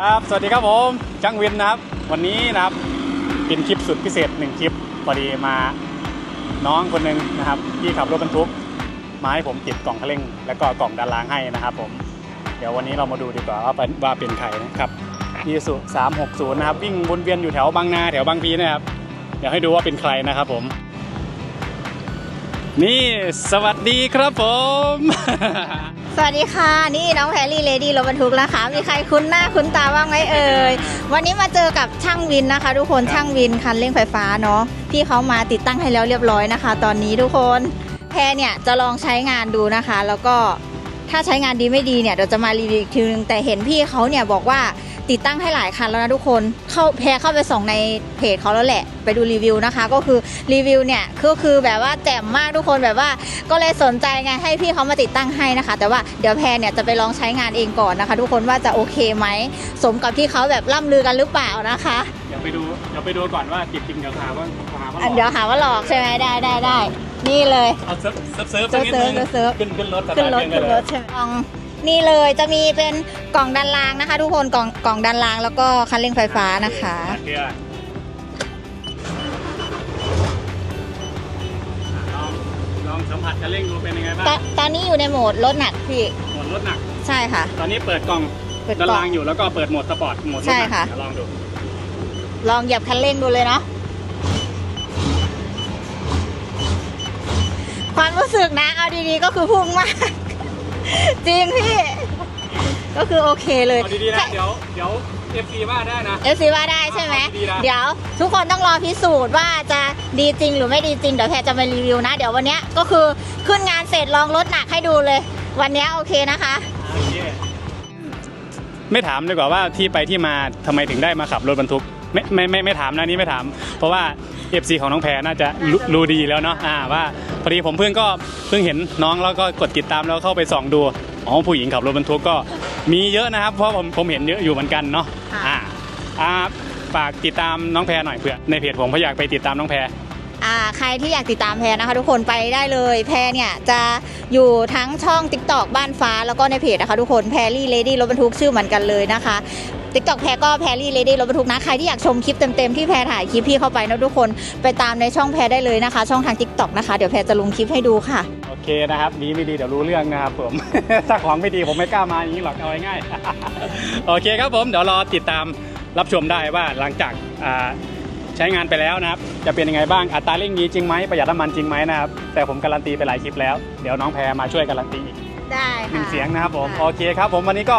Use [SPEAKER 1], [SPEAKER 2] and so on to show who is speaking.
[SPEAKER 1] ครับ สวัสดีครับผมจังวินนะครับ วันนี้นะครับ เป็นคลิปสุดพิเศษหนึ่งคลิปพอดีมาน้องคนหนึ่งนะครับ ที่ขับรถบรรทุกมาให้ผมติดกล่องคันเร่ง แล้วก็กล่องด้านล่างให้นะครับผม เดี๋ยววันนี้เรามาดูดีกว่าว่าเป็นว่าเป็นใครนะครับยีสุ360นะครับ วิ่งวนเวียนอยู่แถวบางนาแถวบางพีนะครับ เดี๋ยวให้ดูว่าเป็นใครนะครับผม นี่สวัสดีครับผม
[SPEAKER 2] สวัสดีค่ะ นี่น้องแพรรี่เลดี้รถบรรทุกนะคะ มีใครคุ้นหน้าคุ้นตาบ้างไหมเอ่ย วันนี้มาเจอกับช่างวินนะคะ ทุกคนช่างวินคันเร่งไฟฟ้าเนาะพี่เขามาติดตั้งให้แล้วเรียบร้อยนะคะ ตอนนี้ทุกคนแพรเนี่ยจะลองใช้งานดูนะคะ แล้วก็ ถ้าใช้งานดีไม่ดีเนี่ยเดี๋ยวจะมารีวิวอีกทีนึงแต่เห็นพี่เขาเนี่ยบอกว่าติดตั้งให้หลายคันแล้วนะทุกคนเข้าแพรเข้าไปส่องในเพจเขาแล้วแหละ ไปดูรีวิวนะคะ ก็คือรีวิวเนี่ยก็คือแบบว่าแจ่มมากทุกคนแบบว่า ก็เลยสนใจไงให้พี่เขามาติดตั้งให้นะคะ แต่ว่าเดี๋ยวแพรเนี่ยจะไปลองใช้งานเองก่อนนะคะ ทุกคนว่าจะโอเคไหมสมกับที่เขาแบบล่ำลือกันหรือเปล่านะคะ
[SPEAKER 1] ไปดูเดี๋ยวไปดูก่อนว่าติดจริงเดี๋ยวหาว่าหาว่าหล
[SPEAKER 2] อะ
[SPEAKER 1] อก
[SPEAKER 2] เดี๋ยวหาว่าหลอกใช่ไหมได้ได้ได้ นี่เลย
[SPEAKER 1] เอาเซิร์ฟเซิร์ฟเซิร์ฟ
[SPEAKER 2] เซิร์ฟ
[SPEAKER 1] สักนิดนึง
[SPEAKER 2] เซิร์ฟ
[SPEAKER 1] ขึ้นขึ้นรถสตา
[SPEAKER 2] ขึ้นรถ
[SPEAKER 1] เอง
[SPEAKER 2] ขึ้นรถ
[SPEAKER 1] ได้เลย
[SPEAKER 2] ใช่ไหมกล่องนี่เลยจะมีเป็นกล่องด้านล่างนะคะ ทุกคนกล่องกล่องด้านล่างแล้วก็คันเร่งไฟฟ้านะคะ
[SPEAKER 1] เดี๋ยวลองลองสัมผัสคันเร่งดูเป็นยังไงบ้าง
[SPEAKER 2] ตอนตอนนี้อยู่ในโหมดรถหนักพี่
[SPEAKER 1] โหมดรถหนัก
[SPEAKER 2] ใช่ค่ะ
[SPEAKER 1] ตอนนี้เปิดกล่อง
[SPEAKER 2] เปิด
[SPEAKER 1] ด้าน
[SPEAKER 2] กล่อ
[SPEAKER 1] ล่างงอยู่แล้วก็เปิดโหมดสปอร์ตโหมดรถหนัก
[SPEAKER 2] ใช่ค่ะ
[SPEAKER 1] เดี๋ยวลองดู
[SPEAKER 2] ลองเหยียบคันเร่งดูเลยเนาะความรู้สึกนะ เอาดีๆก็คือพุ่งมาก จริงพี่ ก็คือโอเคเลย
[SPEAKER 1] เอาดีๆนะเดี๋ยวเดี๋ยว FC ว่าได้นะ
[SPEAKER 2] เอฟซีว่าได้ใช่ไหม
[SPEAKER 1] เอาดีๆนะ
[SPEAKER 2] เดี๋ยว ทุกคนต้องรอพิสูจน์ว่าจะดีจริงหรือไม่ดีจริง เดี๋ยวแพรจะมารีวิวนะ เดี๋ยววันเนี้ยก็คือขึ้นงานเสร็จลองรถหนักให้ดูเลย วันเนี้ยโอเคนะคะ
[SPEAKER 1] โอเคไม่ถามดีกว่าว่าที่ไปที่มาทำไมถึงได้มาขับรถบรรทุก ไม่ไม่ไม่ไม่ถามนะนี่ไม่ถาม เพราะว่า FC ของน้องแพรน่าจะรู้รู้ดีแล้วเนาะอ่าว่าพอดีผมเพิ่งก็เพิ่งเห็นน้องแล้วก็กดติดตามแล้วเข้าไปส่องดูอ๋อผู้หญิงขับรถบรรทุกก็มีเยอะนะครับ เพราะผมผมเห็นเยอะอยู่เหมือนกันเนาะ
[SPEAKER 2] ค่ะ
[SPEAKER 1] อ่าอ่าฝากติดตามน้องแพรหน่อยเผื่อในเพจผมเพราะอยากไปติดตามน้องแพร
[SPEAKER 2] อ่าใครที่อยากติดตามแพรนะคะ ทุกคนไปได้เลย แพรเนี่ยจะอยู่ทั้งช่อง t ิ k t o k บ้านฟ้าแล้วก็ในเพจนะคะ ทุกคนแพรรี่เลดี้รถบรรทุกชื่อเหมือนกันเลยนะคะ t ิ k t o k แพรก็แพรรี่เลดี้รถบรรทุกนะ ใครที่อยากชมคลิปเต็มๆที่แพรถ่ายคลิปพี่เข้าไปนะทุกคนไปตามในช่องแพรได้เลยนะคะ ช่องทาง t ิ k t o k นะคะเดี๋ยวแพรจะลงคลิปให้ดูค่ะ
[SPEAKER 1] โอเคนะครับดีไม่ดีเดี๋ยวรู้เรื่องนะครับผม ถ้าของไม่ดีผมไม่กล้ามาอย่างนี้หรอกเอาง่ายๆ โอเคครับผมเดี๋ยวรอติดตามรับชมได้ว่าหลังจากอ่าใช้งานไปแล้วนะครับ จะเป็นยังไงบ้างอัตราเร่งดีจริงไหมประหยัดน้ำมันจริงไหมนะครับ แต่ผมการันตีไปหลายคลิปแล้ว เดี๋ยวน้องแพรมาช่วยการันตีอีก
[SPEAKER 2] ได้
[SPEAKER 1] หนึ่ง
[SPEAKER 2] ค่ะ
[SPEAKER 1] เสียงนะครับผม
[SPEAKER 2] ค่ะ
[SPEAKER 1] โอเคครับผมวันนี้ก็